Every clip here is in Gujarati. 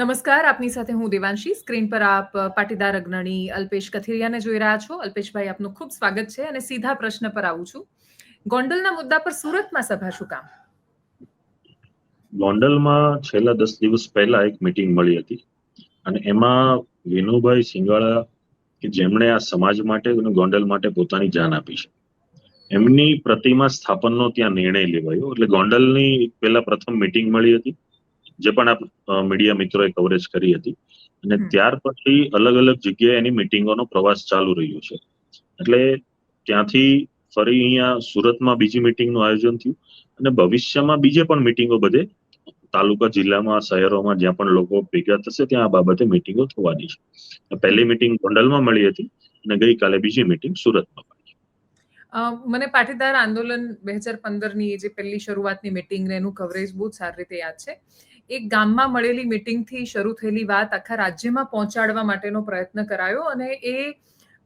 નમસ્કાર, આપની સાથે હું દેવાંશી. સ્ક્રીન પર આપ પાટીદાર અગ્રણી અલ્પેશ કથિરિયાને જોઈ રહ્યા છો. અલ્પેશભાઈ, આપનું ખૂબ સ્વાગત છે અને સીધા પ્રશ્ન પર આવું છું. ગોંડલના મુદ્દા પર સુરતમાં સભા શું કામ? ગોંડલમાં છેલ્લા દસ દિવસ પહેલા એક મિટિંગ મળી હતી અને એમાં વિનુભાઈ સિંગાળા કે જેમણે આ સમાજ માટે અને ગોંડલ માટે પોતાની જાન આપી છે. એમની પ્રતિમા સ્થાપનનો ત્યાં નિર્ણય લેવાયો. એટલે ગોંડલની પહેલા પ્રથમ મિટિંગ મળી હતી. જે પણ આ મીડિયા મિત્રોએ કવરેજ કરી હતી. અને ત્યાર પછી અલગ અલગ જગ્યાએ એની મિટિંગોનો પ્રવાસ ચાલુ રહ્યો છે. એટલે ત્યાંથી ફરી અહીંયા સુરતમાં બીજી મિટિંગનું આયોજન થયું. અને ભવિષ્યમાં બીજે પણ મિટિંગો બધે તાલુકા જિલ્લામાં શહેરોમાં જ્યાં પણ લોકો ભેગા થશે ત્યાં આ બાબતે મિટિંગો થવાની છે. પહેલી મિટિંગ ગોંડલમાં મળી હતી અને ગઈકાલે બીજી મિટિંગ સુરતમાં મળી મને પાટીદાર આંદોલન બે હજાર પંદરની જે પહેલી શરૂઆતની મિટિંગ ને એનું કવરેજ બહુ સારી રીતે યાદ છે. એક ગામમાં મળેલી મિટિંગથી શરૂ થયેલી વાત આખા રાજ્યમાં પહોંચાડવા માટેનો પ્રયત્ન કરાયો અને એ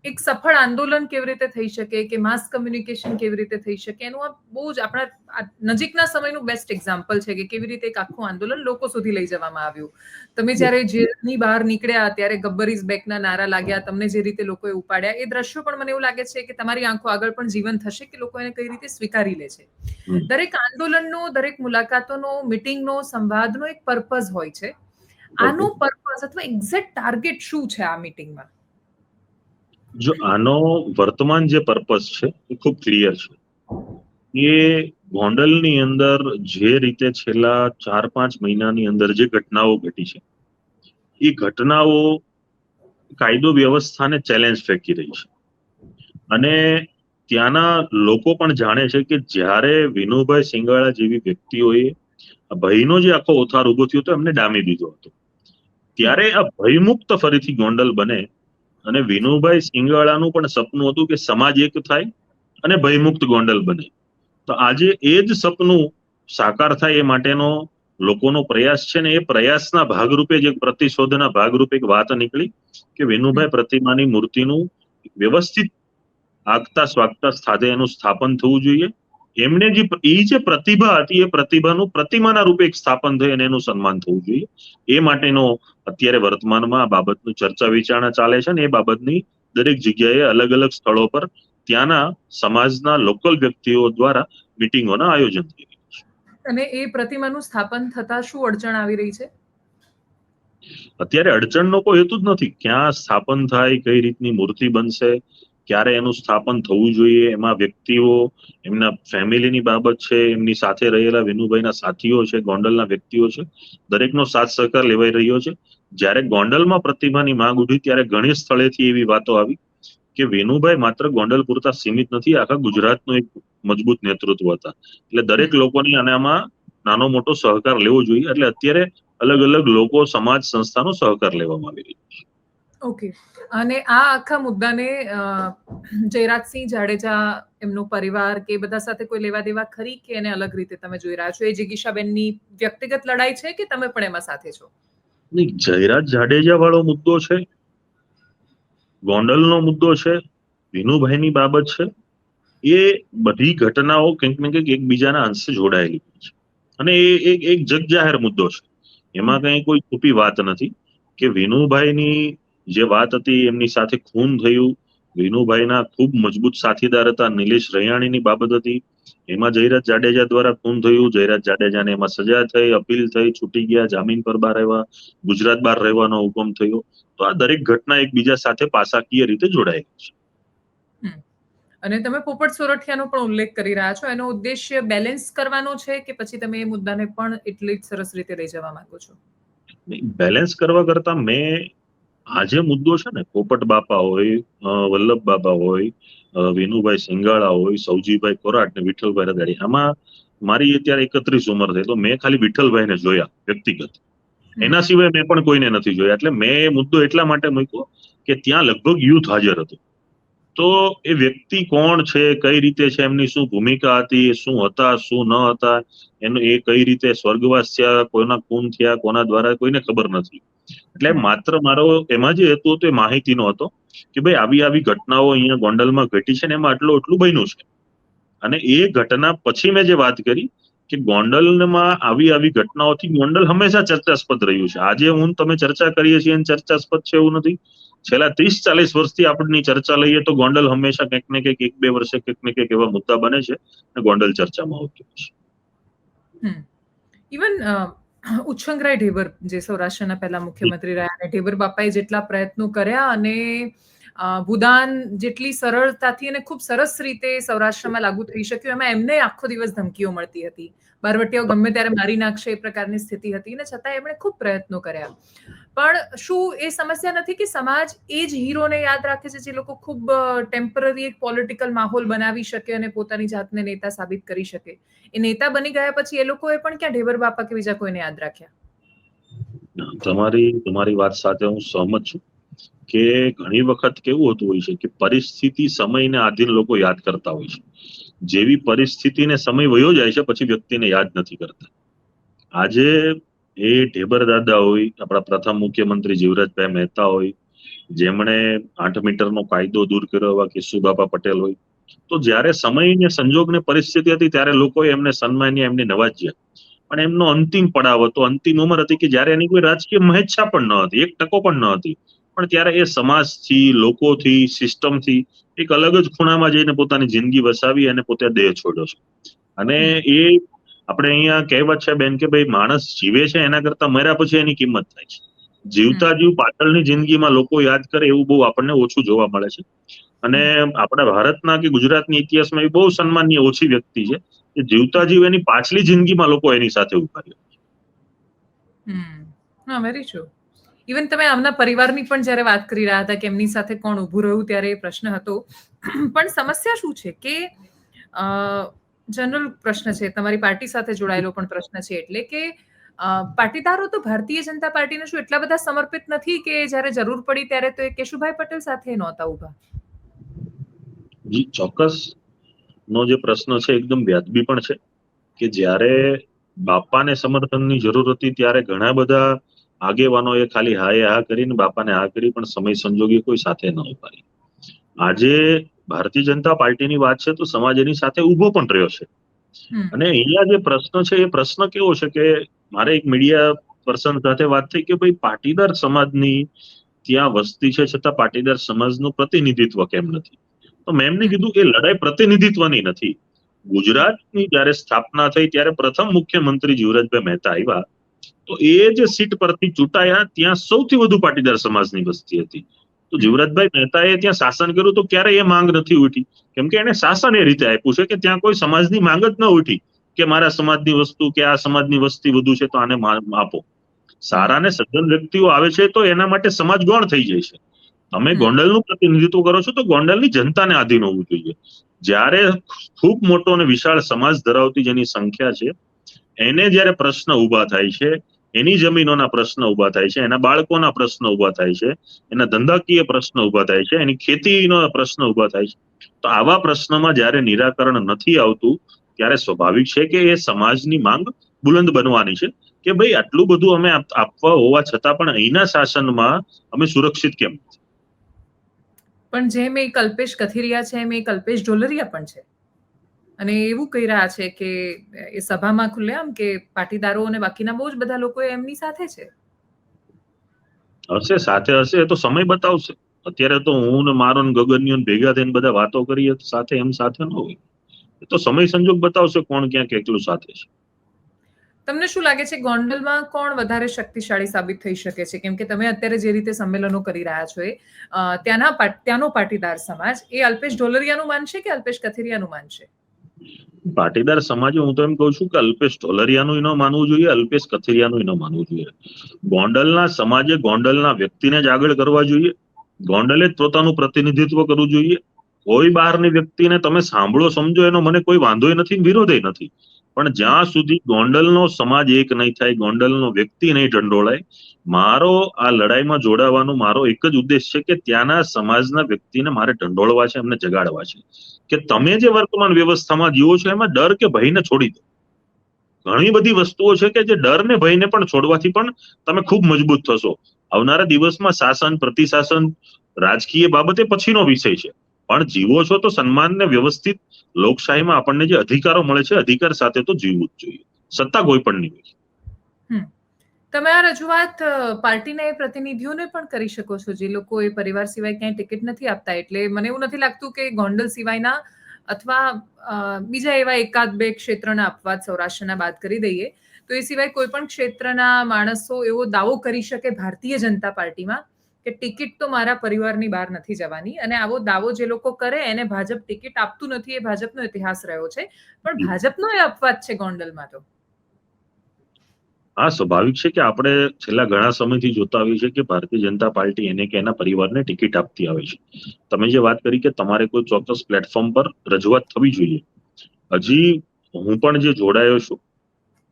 એક સફળ આંદોલન કેવી રીતે થઈ શકે કે માસ કમ્યુનિકેશન કેવી રીતે થઈ શકે એનું આ બહુ જ આપણા નજીકના સમયનું બેસ્ટ એક્ઝામ્પલ છે કે કેવી રીતે એક આખું આંદોલન લોકો સુધી લઈ જવામાં આવ્યું. તમે જ્યારે જેલની બહાર નીકળ્યા ત્યારે ગબ્બર ઇઝ બેકના નારા લાગ્યા તમને જે રીતે લોકોએ ઉપાડ્યા એ દ્રશ્યો પણ મને એવું લાગે છે કે તમારી આંખો આગળ પણ જીવન થશે કે લોકો એને કઈ રીતે સ્વીકારી લે છે. દરેક આંદોલનનો દરેક મુલાકાતોનો મિટિંગનો સંવાદનો એક પર્પઝ હોય છે. આનો પર્પઝ અથવા એક્ઝેક્ટ ટાર્ગેટ શું છે આ મિટિંગમાં જો આનો વર્તમાન જે પર્પસ છે, એ ખૂબ ક્લિયર છે. એ ગોંડલની અંદર જે રીતે છેલ્લા ચાર પાંચ મહિનાની અંદર જે ઘટનાઓ ઘટી છે, એ ઘટનાઓ કાયદો વ્યવસ્થાને ચેલેન્જ ફેંકી રહી છે. અને ત્યાંના લોકો પણ જાણે છે કે જ્યારે વિનુભાઈ સિંગાળા જેવી વ્યક્તિઓએ ભયનો જે આખો ઓથાર ઊભો થયો હતો એમને ડામી દીધો હતો. ત્યારે આ ભયમુક્ત ફરીથી ગોંડલ બને અને વિનુભાઈ સિંગાળાનું પણ સપનું હતું કે સમાજ એક થાય અને ભયમુક્ત ગોંડલ બને. તો આજે એ જ સપનું સાકાર થાય એ માટેનો લોકોનો પ્રયાસ છે ને એ પ્રયાસના ભાગરૂપે જ પ્રતિશોધના ભાગરૂપે એક વાત નીકળી કે વિનુભાઈ પ્રતિમાની મૂર્તિનું વ્યવસ્થિત આગતા સ્વાગતા સાથે એનું સ્થાપન થવું જોઈએ. એમને જે એ જે પ્રતિભા હતી એ પ્રતિભાનું પ્રતિમાના રૂપે સ્થાપન થઈ અને એનું સન્માન થવું જોઈએ. એ માટેનો અત્યારે વર્તમાનમાં આ બાબતનું ચર્ચા વિચારણા ચાલે છે ને એ બાબતની દરેક જગ્યાએ અલગ અલગ સ્થળો પર ત્યાંના સમાજના લોકલ વ્યક્તિઓ દ્વારા મિટિંગોના આયોજન થઈ રહ્યું છે. અને એ પ્રતિમાનું સ્થાપન થતા શું અડચણ આવી રહી છે? અત્યારે અડચણનો કોઈ હેતુ જ નથી. ક્યાં સ્થાપન થાય કઈ રીતની મૂર્તિ બનશે ક્યારે એનું સ્થાપન થવું જોઈએ, એમાં વ્યક્તિઓ, એમના ફેમિલીની બાબત છે, એમની સાથે રહેલા વિનુભાઈના સાથીઓ છે, ગોંડલના વ્યક્તિઓ છે, દરેકનો સાથ સહકાર લેવાઈ રહ્યો છે. જ્યારે ગોંડલમાં પ્રતિભાની માંગ ઉઠી, ત્યારે ઘણી સ્થળેથી એવી વાતો આવી કે વિનુભાઈ માત્ર ગોંડલ પૂરતા સીમિત નથી, આખા ગુજરાતનું એક મજબૂત નેતૃત્વ હતા. એટલે દરેક લોકોની આનામાં નાનો મોટો સહકાર લેવો જોઈએ, એટલે અત્યારે અલગ અલગ લોકો, સમાજ, સંસ્થાનો સહકાર લેવામાં આવી રહ્યો છે. ઓકે અને આ આખા મુદ્દાને જયરાજસિંહ જાડેજા એમનો પરિવાર કે બધા સાથે કોઈ લેવા દેવા ખરી કે એને અલગ રીતે તમે જોઈ રહ્યા છો? એ જિગીશાબેનની વ્યક્તિગત લડાઈ છે કે તમે પણ એમાં સાથે છો? નહીં, જયરાજ જાડેજા વાળો મુદ્દો છે. ગોંડલનો મુદ્દો છે. વિનુભાઈની બાબત છે. એ બધી ઘટનાઓ કંઈક ને કંઈક એકબીજાના અંશે જોડાયેલી છે. અને એ એક એક જગજાહેર મુદ્દો છે. એમાં કંઈ કોઈ છુપી વાત નથી કે વિનુભાઈની જે વાત હતી એમની સાથે ખૂન થયું. વિનુભાઈના ખૂબ મજબૂત સાથીદાર હતા નિલેશ રૈયાણીની બાબત હતી. એમાં જયરાજ જાડેજા દ્વારા ખૂન થયું. જયરાજ જાડેજાને એમાં સજા થઈ અપીલ થઈ છૂટી ગયા જામીન પર બહાર આવ્યા ગુજરાત બહાર રહેવાનો હુકમ થયો. તો આ દરેક ઘટના એકબીજા સાથે પાસાકીય રીતે જોડાયેલી છે. અને તમે પોપટ સોરઠિયાનો પણ ઉલ્લેખ કરી રહ્યા છો. એનો ઉદ્દેશ્ય બેલેન્સ કરવાનો છે કે પછી તમે એ મુદ્દાને પણ એટલી જ સરસ રીતે લઈ જવા માંગો છો? બેલેન્સ કરવા કરતા મેં આ જે મુદ્દો છે ને, પોપટ બાપા હોય વલ્લભ બાપા હોય વેનુભાઈ સિંગાળા હોય, સૌજીભાઈ કોરાટ ને વિઠ્ઠલભાઈ રદાડી આમાં મારી અત્યારે એકત્રીસ ઉંમર થઈ, તો મેં ખાલી વિઠ્ઠલભાઈને જોયા વ્યક્તિગત. એના સિવાય મેં પણ કોઈને નથી જોયા, એટલે મેં મુદ્દો એટલા માટે મૂક્યો કે ત્યાં લગભગ યુથ હાજર હતું. તો એ વ્યક્તિ કોણ છે કઈ રીતે છે એમની શું ભૂમિકા હતી શું હતા શું ન હતા એનું એ કઈ રીતે સ્વર્ગવાસ થયા કોના ખૂન થયા કોના દ્વારા કોઈને ખબર નથી. એટલે માત્ર મારો એમાં જે હેતુ હતો એ માહિતીનો હતો કે ભાઈ આવી આવી ઘટનાઓ અહીંયા ગોંડલમાં ઘટી છે ને એમાં આટલું એટલું બન્યું છે. અને એ ઘટના પછી મેં જે વાત કરી કે ગોંડલમાં આવી આવી ઘટનાઓથી ગોંડલ હંમેશા ચર્ચાસ્પદ રહ્યું છે. આજે હું તમે ચર્ચા કરીએ છીએ અને ચર્ચાસ્પદ છે એવું નથી. છેલ્લા ત્રીસ ચાલીસ વર્ષથી આપણની ચર્ચા લઈએ તો ગોંડલ હંમેશા કંઈક ને કંઈક, એક બે વર્ષે કંઈક ને કંઈક એવા મુદ્દા બને છે અને ગોંડલ ચર્ચામાં આવતું છે. ઇવન ઉચ્છંગરાય ઢેબર, જે સૌરાષ્ટ્રના પહેલા મુખ્યમંત્રી રહ્યા અને ઢેબર બાપાએ જેટલા પ્રયત્નો કર્યા અને ભૂદાન જેટલી સરળતાથી અને ખૂબ સરસ રીતે સૌરાષ્ટ્રમાં લાગુ થઈ શક્યું, એમાં એમને આખો દિવસ ધમકીઓ મળતી હતી. બારવટીઓ ગમે ત્યારે મારી નાખશે એ પ્રકારની સ્થિતિ હતી અને છતાં એમણે ખૂબ પ્રયત્નો કર્યા. પણ શું એ સમસ્યા નથી કે સમાજ એ જ હીરોને યાદ રાખે છે જે લોકો ખૂબ ટેમ્પરરી એક પોલિટિકલ માહોલ બનાવી શકે અને પોતાની જાતને નેતા સાબિત કરી શકે. એ નેતા બની ગયા પછી એ લોકોએ પણ ક્યાં ઢેબર બાપા કે બીજા કોઈને યાદ રાખ્યા? તમારી તમારી વાત સાથે હું સહમત છું કે ઘણી વખત કેવું હોતું હોય છે કે પરિસ્થિતિ સમયને આધીન લોકો યાદ કરતા હોય છે. જેવી પરિસ્થિતિને સમય વયો જાય છે પછી વ્યક્તિને યાદ નથી કરતા. આજે એ ઢેબર દાદા હોય, આપણા પ્રથમ મુખ્યમંત્રી જીવરાજભાઈ મહેતા હોય, જેમણે આઠ મીટરનો કાયદો દૂર કર્યો એવા કેશુબાપા પટેલ હોય, તો જ્યારે સમય ને પરિસ્થિતિ હતી ત્યારે લોકોએ એમને સન્માન્યા, એમને નવાજ્યા. પણ એમનો અંતિમ પડાવ હતો, અંતિમ ઉંમર હતી કે જ્યારે એની કોઈ રાજકીય મહેચ્છા પણ ન હતી, એક ટકો પણ ન હતી. પણ ત્યારે એ સમાજથી, લોકોથી, સિસ્ટમથી એક અલગ જ ખૂણામાં જઈને પોતાની જિંદગી વસાવી અને પોતે દેહ છોડ્યો છે. અને એ આપણે અહીંયા કહેવત છે બેન કે ભાઈ માણસ જીવે છે એના કરતા મર્યા પછી એની કિંમત થાય છે. જીવતા જીવ પાછળની જિંદગીમાં લોકો યાદ કરે એવું બહુ આપણને ઓછું જોવા મળે છે. અને આપણા ભારતના કે ગુજરાતની ઇતિહાસમાં એ બહુ સન્માનની ઓછી વ્યક્તિ છે કે જીવતા જીવ એની પાછલી જિંદગીમાં લોકો એની સાથે ઊભા રહ્યા વેરી ટ્રુ ઇવન તમે આમના પરિવારની પણ જ્યારે વાત કરી રહ્યા હતા કે એમની સાથે કોણ ઊભું રહ્યું ત્યારે એ પ્રશ્ન હતો. પણ સમસ્યા શું છે કે જનરલ પ્રશ્ન છે, તમારી પાર્ટી સાથે જોડાયેલો પણ પ્રશ્ન છે એટલે કે પાટીદારો તો ભારતીય જનતા પાર્ટીને શું એટલા બધા સમર્પિત નથી કે જ્યારે જરૂર પડી ત્યારે તો એ કેશુભાઈ પટેલ સાથે નહોતા ઊભા જી, ચોક્કસ નો જે પ્રશ્ન છે એકદમ વ્યાજબી પણ છે કે જ્યારે બાપાને સમર્થનની જરૂર હતી ત્યારે ઘણા બધા આગેવાનોએ ખાલી હા એ હા કરીને બાપાને હા કરી પણ સમય સંજોગે કોઈ સાથે ન રહ્યા. આજે ભારતીય જનતા પાર્ટીની વાત છે તો સમાજ એની સાથે ઊભો પણ રહ્યો છે. અને અહીંયા જે પ્રશ્ન છે એ પ્રશ્ન કેવો છે કે મારે એક મીડિયા પર્સન સાથે વાત થઈ કે ભાઈ પાટીદાર સમાજની ત્યાં વસ્તી છે છતાં પાટીદાર સમાજનું પ્રતિનિધિત્વ કેમ નથી? તો મેમને કીધું કે લડાઈ પ્રતિનિધિત્વની નથી. ગુજરાતની જ્યારે સ્થાપના થઈ ત્યારે પ્રથમ મુખ્યમંત્રી જીવરાજભાઈ મહેતા આવ્યા તો એ જે સીટ પરથી ચૂંટાયા ત્યાં સૌથી વધુ પાટીદાર સમાજની વસ્તી હતી. તો જીવરાજભાઈ મહેતાએ ત્યાં શાસન કર્યું તો ક્યારે એ માંગ નથી ઉઠી? કેમ કે એને શાસન એ રીતે આપ્યું છે કે ત્યાં કોઈ સમાજની માંગ જ ન ઉઠી કે મારા સમાજની વસ્તુ કે આ સમાજની વસ્તી વધુ છે તો આને આપો. સારા ને સજ્જન વ્યક્તિઓ આવે છે તો એના માટે સમાજ ગૌણ થઈ જાય છે. તમે ગોંડલનું પ્રતિનિધિત્વ કરો છો તો ગોંડલની જનતાને આધીન હોવું જોઈએ. જ્યારે ખૂબ મોટો અને વિશાળ સમાજ ધરાવતી જેની સંખ્યા છે એને જ્યારે પ્રશ્ન ઊભા થાય છે એની જમીનોના પ્રશ્ન ઊભા થાય છે, એના બાળકોના પ્રશ્ન ઊભા થાય છે, એના ધંધાકીય પ્રશ્નો ઊભા થાય છે, એની ખેતીનો પ્રશ્ન ઊભા થાય છે. તો આવા પ્રશ્નમાં જ્યારે નિરાકરણ નથી આવતું, ત્યારે સ્વાભાવિક છે કે એ સમાજની માંગ બુલંદ બનવાની છે કે ભાઈ આટલું બધું અમે આપવા હોવા છતાં પણ અહીંના શાસનમાં અમે સુરક્ષિત કેમ પણ જેમ એ કલ્પેશ કથિરિયા છે એમ એ કલ્પેશ ઢોલરિયા પણ છે. અને એવું કહી રહ્યા છે કે એ સભામાં ખુલ્લેઆમ કે પાટીદારો અને બાકીના બહુ જ બધા લોકો એમની સાથે છે? હશે સાથે હશે એ તો સમય બતાવશે. અત્યારે તો હું ને મારો ને ગગનીઓ ને ભેગા થઈને બધા વાતો કરીએ તો સાથે એમ સાથે ન હોય. એ તો સમય સંજોગ બતાવશે કોણ ક્યાં કેટલું સાથે છે. તમને શું લાગે છે ગોંડલમાં કોણ વધારે શક્તિશાળી સાબિત થઈ શકે છે? કેમ કે તમે અત્યારે જે રીતે સંમેલનો કરી રહ્યા છો એ ત્યાંના ત્યાંનો પાટીદાર સમાજ એ અલ્પેશ ઢોલરિયાનું માનશે કે અલ્પેશ કથિરિયાનું માનશે? પાટીદાર સમાજે હું તો એમ કહું છું કે અલ્પેશ ઢોલરિયાનું ન માનવું જોઈએ, અલ્પેશ કથિરિયાનું ન માનવું જોઈએ. ગોંડલના સમાજે ગોંડલના વ્યક્તિને જ આગળ કરવા જોઈએ. ગોંડલે જ પોતાનું પ્રતિનિધિત્વ કરવું જોઈએ. કોઈ બહારની વ્યક્તિને તમે સાંભળો સમજો, એનો મને કોઈ વાંધોય નથી વિરોધય નથી. પણ જ્યાં સુધી ગોંડલનો સમાજ એક નહીં થાય, ગોંડલનો વ્યક્તિ નહીં ઢંઢોળાય, મારો આ લડાઈમાં જોડાવાનો મારો એક જ ઉદ્દેશ છે કે ત્યાંના સમાજના વ્યક્તિને મારે ઢંઢોળવા છે, એમને જગાડવા છે. કે તમે જે વર્તમાન વ્યવસ્થામાં જીવો છો, એમાં ડર કે ભયને છોડી દો. ઘણી બધી વસ્તુઓ છે કે જે ડર ને ભયને પણ છોડવાથી પણ તમે ખૂબ મજબૂત થશો. આવનારા દિવસમાં શાસન, પ્રતિશાસન, રાજકીય બાબતે પછીનો વિષય છે. પણ જીવો છો તો સન્માન ને વ્યવસ્થિત લોકશાહીમાં આપણને જે અધિકારો મળે છે, અધિકાર સાથે તો જીવવું જ જોઈએ. સત્તા કોઈ પણ નહીં હોય. તમે આ રજૂઆત પાર્ટીના એ પ્રતિનિધિઓને પણ કરી શકો છો, જે લોકો એ પરિવાર સિવાય ક્યાંય ટિકિટ નથી આપતા. એટલે મને એવું નથી લાગતું કે ગોંડલ સિવાયના અથવા બીજા એવા એકાદ બે ક્ષેત્રના અપવાદ સૌરાષ્ટ્રના બાદ કરી દઈએ. તો એ સિવાય કોઈ પણ ક્ષેત્રના માણસો એવો દાવો કરી શકે ભારતીય જનતા પાર્ટીમાં કે ટિકિટ તો મારા પરિવારની બહાર નથી જવાની અને આવો દાવો જે લોકો કરે એને ભાજપ ટિકિટ આપતું નથી એ ભાજપનો ઇતિહાસ રહ્યો છે. પણ ભાજપનો એ અપવાદ છે ગોંડલમાં તો. હા સ્વાભાવિક છે કે આપણે છેલ્લા ઘણા સમયથી જોતા આવીએ છીએ કે ભારતીય જનતા પાર્ટી એને કે એના પરિવારને ટિકિટ આપતી આવે છે. તમે જે વાત કરી કે તમારે કોઈ ચોક્કસ પ્લેટફોર્મ પર રજૂઆત થવી જોઈએ. હજી હું પણ જે જોડાયો છું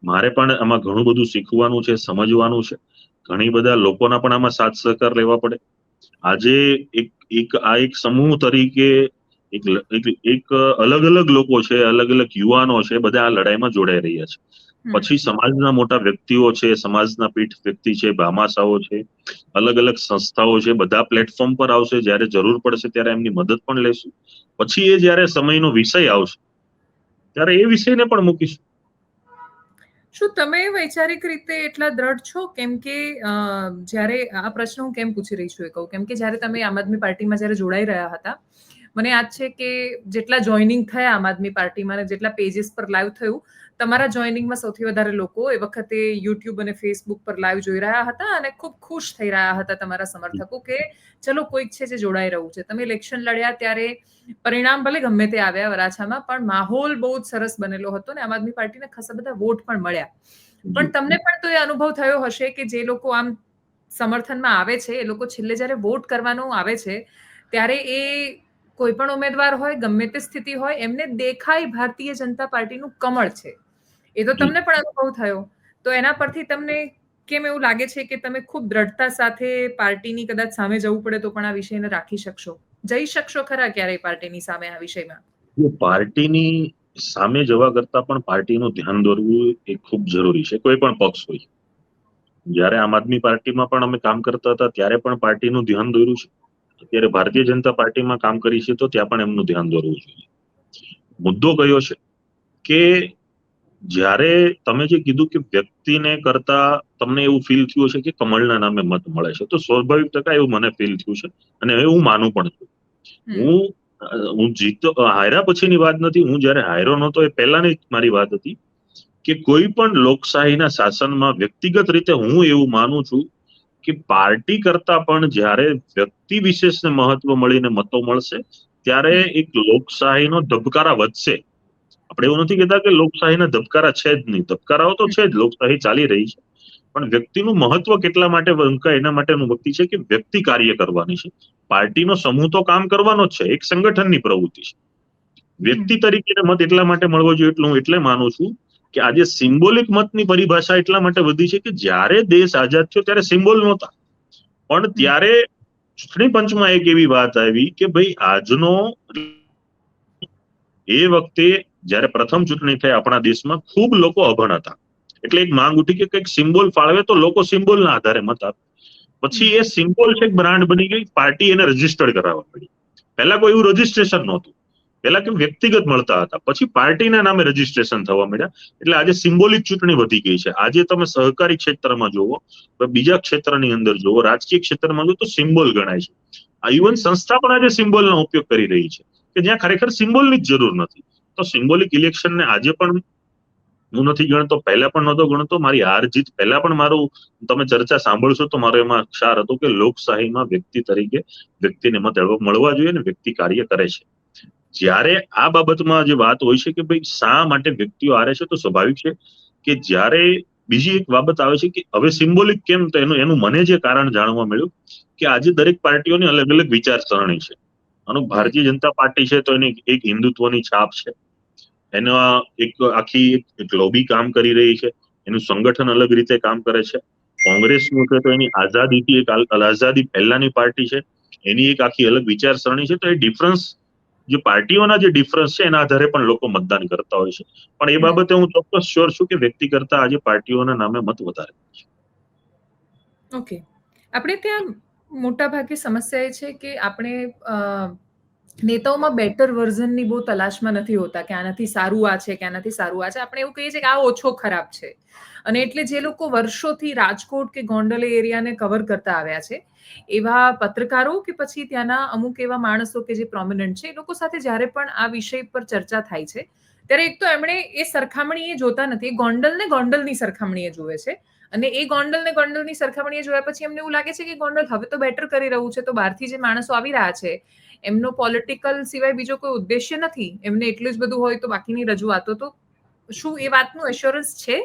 મારે પણ આમાં ઘણું બધું શીખવાનું છે સમજવાનું છે. ઘણી બધા લોકોના પણ આમાં સાથ સહકાર લેવા પડે. આજે એક એક આ એક સમૂહ તરીકે એક એક અલગ અલગ લોકો છે અલગ અલગ યુવાનો છે બધા આ લડાઈમાં જોડાઈ રહ્યા છે. પછી સમાજના મોટા વ્યક્તિઓ છે સમાજના પીઠ વ્યક્તિ છે ભામાશાઓ છે અલગ અલગ સંસ્થાઓ છે બધા પ્લેટફોર્મ પર આવશે જ્યારે જરૂર પડશે ત્યારે એમની મદદ પણ લેશું. પછી એ જ્યારે સમયનો વિષય આવશે ત્યારે એ વિષયને પણ મૂકીશું. શું તમે વૈચારિક રીતે એટલા દ્રઢ છો? કેમ કે જ્યારે આ પ્રશ્ન હું કેમ પૂછી રહી છું એ કહું? કેમ કે જ્યારે તમે આમ આદમી પાર્ટીમાં જ્યારે જોડાઈ રહ્યા હતા, મને યાદ છે કે જેટલા જોઈનિંગ થયા આમ આદમી પાર્ટીમાં જેટલા પેજીસ પર લાઈવ થયું તમારા જોઈનિંગમાં સૌથી વધારે લોકો એ વખતે યુટ્યુબ અને ફેસબુક પર લાઈવ જોઈ રહ્યા હતા અને ખૂબ ખુશ થઈ રહ્યા હતા તમારા સમર્થકો કે ચલો કોઈક છે જે જોડાઈ રહ્યું છે. તમે ઇલેક્શન લડ્યા ત્યારે પરિણામ ભલે ગમે તે આવ્યા વરાછામાં પણ માહોલ બહુ જ સરસ બનેલો હતો ને આમ આદમી પાર્ટીને ખાસા બધા વોટ પણ મળ્યા. પણ તમને પણ તો એ અનુભવ થયો હશે કે જે લોકો આમ સમર્થનમાં આવે છે એ લોકો છેલ્લે જ્યારે વોટ કરવાનું આવે છે ત્યારે એ કોઈ પણ ઉમેદવાર હોય ગમે તે સ્થિતિ હોય એમને દેખાય ભારતીય જનતા પાર્ટીનું કમળ છે. એ તો તમને પણ અનુભવ થયો. તો એના પરથી તમને કેમ એવું લાગે છે કે તમે ખૂબ દ્રઢતા સાથે પાર્ટીની કદાચ સામે જવું પડે તો પણ આ વિષયને રાખી શકશો? જઈ શકશો ખરા ક્યારેય પાર્ટીની સામે આ વિષયમાં? પાર્ટીની સામે જવા કરતા પણ પાર્ટીનું ધ્યાન દોરવું એ ખૂબ જરૂરી છે કોઈ પણ પક્ષ હોય. જ્યારે આમ આદમી પાર્ટીમાં પણ અમે કામ કરતા હતા ત્યારે પણ પાર્ટીનું ધ્યાન દોર્યું છે. અત્યારે ભારતીય જનતા પાર્ટીમાં કામ કરી છે તો ત્યાં પણ એમનું ધ્યાન દોરવું જોઈએ. મુદ્દો કયો છે કે જ્યારે તમે જે કીધું કે વ્યક્તિને કરતા તમને એવું ફીલ થયું છે કે કમળના નામે મત મળે છે તો સ્વાભાવિક ટકા એવું મને ફીલ થયું છે અને હવે હું માનું પણ છું. હું હું જીતો હાર્યા પછીની વાત નથી હું જ્યારે હાર્યો નહોતો એ પહેલાની મારી વાત હતી કે કોઈ પણ લોકશાહીના શાસનમાં વ્યક્તિગત રીતે હું એવું માનું છું કે પાર્ટી કરતા પણ જ્યારે વ્યક્તિ વિશેષને મહત્વ મળીને મતો મળશે ત્યારે એક લોકશાહીનો ધબકારા વધશે. આપણે એવું નથી કહેતા કે લોકશાહીના ધબકારા છે જ નહીં. ધબકારાઓ તો છે જ, લોકશાહી ચાલી રહી છે. પણ વ્યક્તિનું મહત્વ કેટલા માટે વંકાય એના માટેનું વ્યક્તિ છે કે વ્યક્તિ કાર્ય કરવાની છે. પાર્ટીનો સમૂહ તો કામ કરવાનો જ છે, એક સંગઠનની પ્રવૃત્તિ છે. વ્યક્તિ તરીકે મત એટલા માટે મળવો જોઈએ એટલું હું એટલે માનું છું કે આજે સિમ્બોલિક મતની પરિભાષા એટલા માટે વધી છે કે જ્યારે દેશ આઝાદ થયો ત્યારે સિમ્બોલ નહોતા. પણ ત્યારે ચૂંટણી પંચમાં એક એવી વાત આવી કે ભાઈ આજનો એ વખતે જ્યારે પ્રથમ ચૂંટણી થઈ આપણા દેશમાં ખૂબ લોકો અભણ હતા. એટલે એક માંગ ઉઠી કે કંઈક સિમ્બોલ ફાળવે તો લોકો સિમ્બોલના આધારે મત આપે. પછી એ સિમ્બોલ છે બ્રાન્ડ બની ગઈ, પાર્ટી એને રજીસ્ટર્ડ કરાવવા પડી. પહેલા કોઈ એવું રજીસ્ટ્રેશન નહોતું. પહેલા કેમ વ્યક્તિગત મળતા હતા. પછી પાર્ટીના નામે રજીસ્ટ્રેશન થવા મળ્યા એટલે આજે સિમ્બોલિક ચૂંટણી વધી ગઈ છે. આજે તમે સહકારી ક્ષેત્રમાં તો બીજા ક્ષેત્રની અંદર જુઓ, રાજકીય ક્ષેત્રમાં જોવો તો સિમ્બોલ ગણાય છે. આ ઇવન સંસ્થા પણ આજે સિમ્બોલનો ઉપયોગ કરી રહી છે. કે જ્યાં ખરેખર સિમ્બોલની જ જરૂર નથી. તો સિમ્બોલિક ઇલેક્શનને આજે પણ હું નથી ગણતો, પહેલા પણ નહોતો ગણતો, મારી હાર જીત પહેલા પણ મારું, તમે ચર્ચા સાંભળશો તો મારો એમાં ક્ષાર હતો કે લોકશાહીમાં વ્યક્તિ તરીકે વ્યક્તિને મત મળવા જોઈએ ને વ્યક્તિ કાર્ય કરે છે. જ્યારે આ બાબતમાં જે વાત હોય છે કે ભાઈ શા માટે વ્યક્તિઓ હારે છે તો સ્વાભાવિક છે કે જ્યારે બીજી એક બાબત આવે છે કે હવે સિમ્બોલિક કેમ તો એનું એનું મને જે કારણ જાણવા મળ્યું કે આજે દરેક પાર્ટીઓની અલગ અલગ વિચારસરણી છે. અને ભારતીય જનતા પાર્ટી છે તો એની એક હિન્દુત્વની છાપ છે. એનો એક આખી એક લોબી કામ કરી રહી છે. એનું સંગઠન અલગ રીતે કામ કરે છે. કોંગ્રેસ છે તો એની આઝાદીથી એક આઝાદી પહેલાની પાર્ટી છે. એની એક આખી અલગ વિચારસરણી છે તો એ ડિફરન્સ જે પાર્ટીઓના જે ડિફરન્સ છે એના આધારે પણ લોકો મતદાન કરતા હોય છે. પણ એ બાબતે હું ચોક્કસ શ્યોર છું કે વ્યક્તિ કરતા આજે પાર્ટીઓના નામે મત વધારે ઓકે આપણે ત્યાં મોટા ભાગે સમસ્યા એ છે કે આપણે નેતાઓમાં બેટર વર્ઝનની બહુ તલાશમાં નથી હોતા કે આનાથી સારું આ છે, કે આનાથી સારું આ છે. આપણે એવું કહીએ છીએ કે આ ઓછો ખરાબ છે. અને એટલે જે લોકો વર્ષોથી રાજકોટ કે ગોંડલ એરિયાને કવર કરતા આવ્યા છે, એવા પત્રકારો કે પછી ત્યાંના અમુક એવા માણસો કે જે પ્રોમિનન્ટ છે, એ લોકો સાથે જ્યારે પણ આ વિષય પર ચર્ચા થાય છે, ત્યારે એક તો એમણે એ સરખામણી એ જોતા નથી. ગોંડલને ગોંડલની સરખામણીએ જુએ છે. અને એ ગોંડલ ને ગોંડલની સરખામણીએ જોયા પછી એમને એવું લાગે છે કે ગોંડલ હવે તો બેટર કરી રહ્યું છે, તો બહારથી જે માણસો આવી રહ્યા છે, એમનો પોલિટિકલ સિવાય બીજો કોઈ ઉદ્દેશ્ય નથી, એમને એટલું જ બધું હોય તો બાકીની રજૂઆતો તો શું એ વાતનું એશ્યોરન્સ છે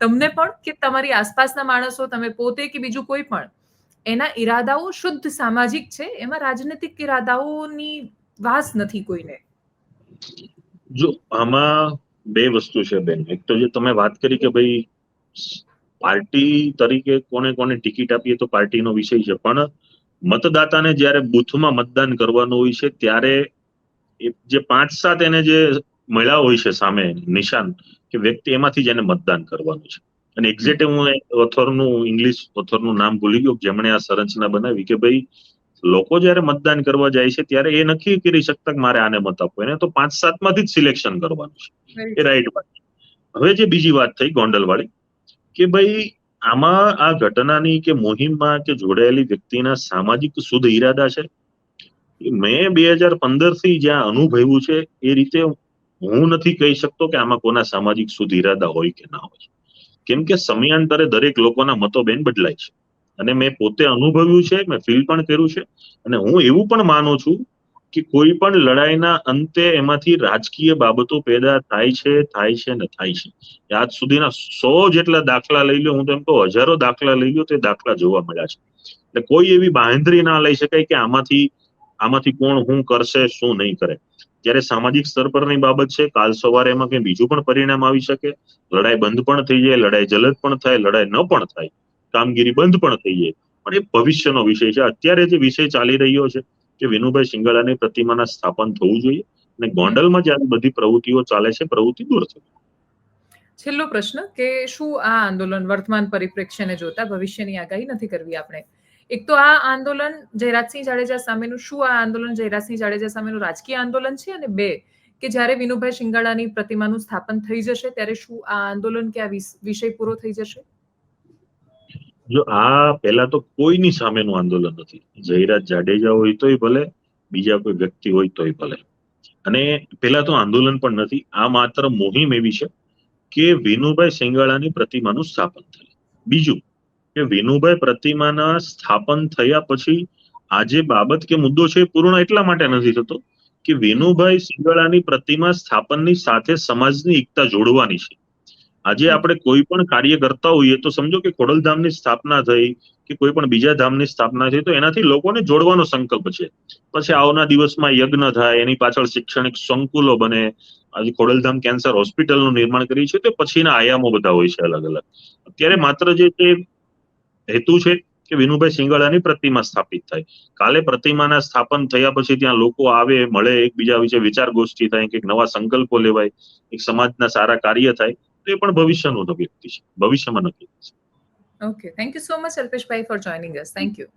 તમને પણ કે તમારી આસપાસના માણસો, તમે પોતે કે બીજું કોઈ પણ, એના ઈરાદાઓ શુદ્ધ સામાજિક છે, એમાં રાજનૈતિક ઈરાદાઓની વાસ નથી કોઈને? જો આમાં બે વસ્તુ છે બેન. એક તો જે તમે વાત કરી કે ભાઈ પાર્ટી તરીકે કોને કોને ટિકિટ આપીએ તો પાર્ટીનો વિષય છે. પણ મતદાતાને જ્યારે બૂથમાં મતદાન કરવાનું હોય છે ત્યારે જે પાંચ સાત એને જે મળ્યા હોય છે સામે નિશાન કે વ્યક્તિ એમાંથી જ એને મતદાન કરવાનું છે. અને એક્ઝેક્ટ હું ઓથરનું ઇંગ્લિશ ઓથરનું નામ ભૂલી ગયો જેમણે આ સંરચના બનાવી કે ભાઈ લોકો જ્યારે મતદાન કરવા જાય છે ત્યારે એ નક્કી કરી શકતા કે મારે આને મત આપવો. એને તો પાંચ સાતમાંથી જ સિલેક્શન કરવાનું છે. એ રાઈટ વાત હવે જે બીજી વાત થઈ ગોંડલવાળી કે ભાઈ આમાં આ ઘટનાની કે મુહિમમાં કે જોડાયેલી વ્યક્તિના સામાજિક શુદ્ધ ઈરાદા છે? મેં બે હજાર પંદરથી જ્યાં અનુભવ્યું છે, એ રીતે હું નથી કહી શકતો કે આમાં કોના સામાજિક શુદ્ધ ઈરાદા હોય કે ના હોય. કેમ કે સમયાંતરે દરેક લોકોના મતો બેન બદલાય છે. અને મેં પોતે અનુભવ્યું છે, મેં ફીલ પણ કર્યું છે, અને હું એવું પણ માનું છું કે કોઈ પણ લડાઈના અંતે એમાંથી રાજકીય બાબતો પેદા થાય છે થાય છે ને થાય છે. આજ સુધીના સો જેટલા દાખલા લઈ લો હું તો એમ કહું, હજારો દાખલા લઈ લો તે દાખલા જોવા મળ્યા છે. એટલે કોઈ એવી બાહેંધરી ના લઈ શકાય કે આમાંથી આમાંથી કોણ શું કરશે, શું નહીં કરે. જ્યારે સામાજિક સ્તર પરની બાબત છે, કાલ સવારે એમાં કંઈ બીજું પણ પરિણામ આવી શકે. લડાઈ બંધ પણ થઈ જાય, લડાઈ જલદ પણ થાય, લડાઈ ન પણ થાય. કામગીરી બંધ પણ થઈ જાય. પણ એ ભવિષ્યનો વિષય છે. અત્યારે જે વિષય ચાલી રહ્યો છે કે વિનુભાઈ સિંગળાની પ્રતિમાના સ્થાપન થવું જોઈએ અને ગોંડલમાં જ્યારે બધી પ્રવૃત્તિઓ ચાલે છે, પ્રવૃત્તિ દૂર થવી છેલ્લો પ્રશ્ન કે શું આ આંદોલન વર્તમાન પરિપ્રેક્ષ્યને જોતા ભવિષ્યની આગાહી નથી કરવી આપણે? એક તો આ આંદોલન જયરાજસિંહ જાડેજા સામેનું, શું આ આંદોલન જયરાજસિંહ જાડેજા સામેનું રાજકીય આંદોલન છે? અને બે, કે જ્યારે વિનુભાઈ શિંગાળાની પ્રતિમાનું સ્થાપન થઈ જશે, ત્યારે શું આ આંદોલન કે આ વિષય પૂરો થઈ જશે? જો આ પહેલા તો કોઈની સામેનું આંદોલન નથી. જયરાજ જાડેજા હોય તોય ભલે, બીજા કોઈ વ્યક્તિ હોય તોય ભલે. અને પહેલા તો આંદોલન પણ નથી. આ માત્ર મોહિમ એવી છે કે વિનુભાઈ સિંગાળાની પ્રતિમાનું સ્થાપન થયું. બીજું કે વિનુભાઈ પ્રતિમાના સ્થાપન થયા પછી આજે બાબત કે મુદ્દો છે પૂર્ણ એટલા માટે નથી થતો કે વિનુભાઈ સિંગાળાની પ્રતિમા સ્થાપનની સાથે સમાજની એકતા જોડવાની છે. આજે આપણે કોઈ પણ કાર્ય કરતા હોઈએ તો સમજો કે ખોડલધામની સ્થાપના થઈ કે કોઈ પણ બીજા ધામની સ્થાપના થઈ તો એનાથી લોકોને જોડવાનો સંકલ્પ છે. પછી આવના દિવસમાં યજ્ઞ થાય એની પાછળ શૈક્ષણિક સંકુલો બને. આજે ખોડલધામ કેન્સર હોસ્પિટલનું નિર્માણ કરી છે તો પછીના આયામો બધા હોય છે અલગ અલગ. અત્યારે માત્ર જે તે હેતુ છે કે વિનુભાઈ સિંગાળાની પ્રતિમા સ્થાપિત થાય. કાલે પ્રતિમાના સ્થાપન થયા પછી ત્યાં લોકો આવે મળે એકબીજા વિશે વિચાર ગોષ્ઠી થાય કે નવા સંકલ્પો લેવાય એક સમાજના સારા કાર્ય થાય. તો પણ ભવિષ્યનું અભિવ્યક્તિ છે. ભવિષ્યમાં નક્કી okay thank you so much Alpeshbhai for joining us thank you